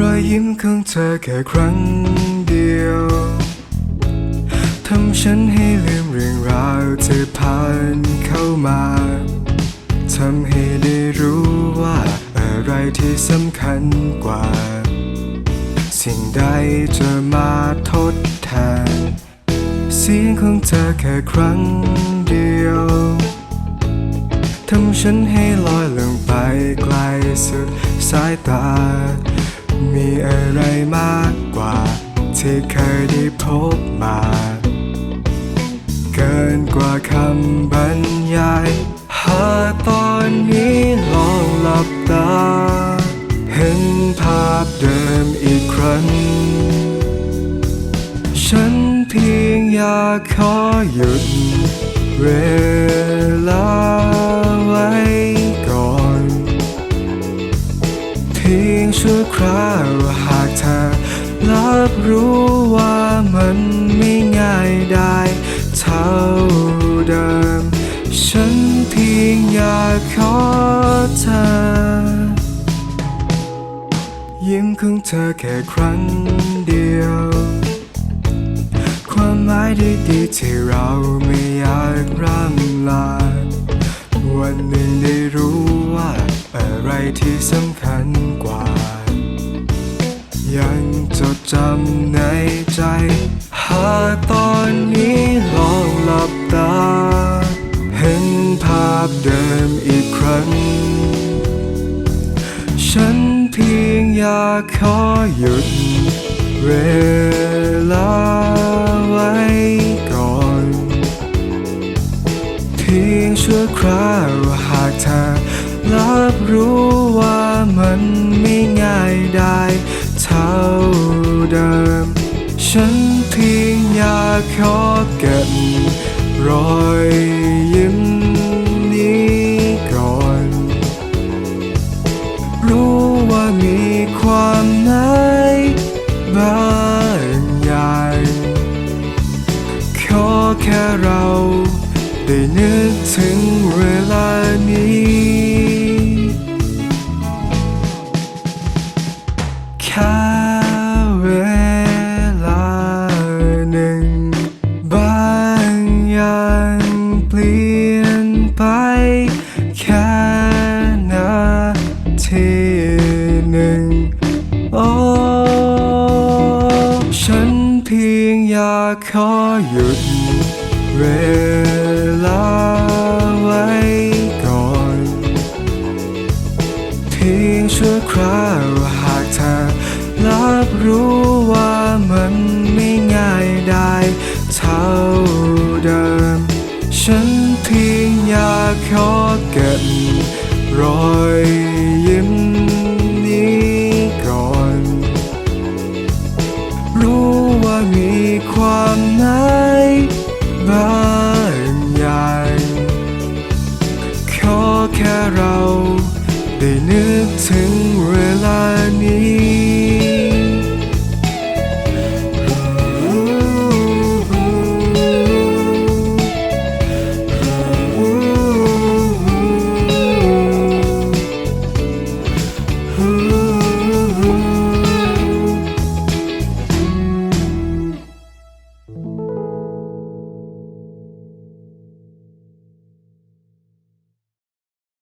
รอยยิ้มของเธอแค่ครั้งเดียว ทำฉันให้ลืมเรื่องราวที่ผ่านเข้ามา ทำให้ได้รู้ว่าอะไรที่สำคัญกว่า สิ่งใดจะมาทดแทน เสียงของเธอแค่ครั้งเดียว ทำฉันให้ลอยลงไปไกลสุดสายตา มีอะไรมากกว่า ที่เคยได้พบมา เกินกว่าคำบรรยาย หาตอนนี้ลองหลับตา เห็นภาพเดิมอีกครั้ง ฉันเพียงอยากขอหยุดเวลา คราวหากเธอรับรู้ว่ามันไม่ง่ายได้เท่าเดิม ฉันเพียงอยากขอเธอ ยิ้มของเธอแค่ครั้งเดียว ความหมายดีๆที่เราไม่อยากร่ำลา จดจำในใจ หากตอนนี้ลองหลับตา เห็นภาพเดิมอีกครั้ง ฉันเพียงอยากขอหยุดเวลาไว้ก่อน เพียงชั่วคราวหากเธอรับรู้ นเพียงอยากขอเก็บรอยยิ้มนี้ก่อน รู้ว่ามีความหมายบางอย่างขอแค่เราได้นึกถึงเวลานี้แค่ นึ่งโอ้ฉันเพียงอยากขอหยุดเวลาไว้ก่อนเพียงชั่วคราวหากเธอรับรู้ว่ามันไม่ง่ายได้เท่าเดิม ฉันเพียงอยากขอเก็บรอยยิ้ม แค่เรา ได้นึกถึงเวลานี้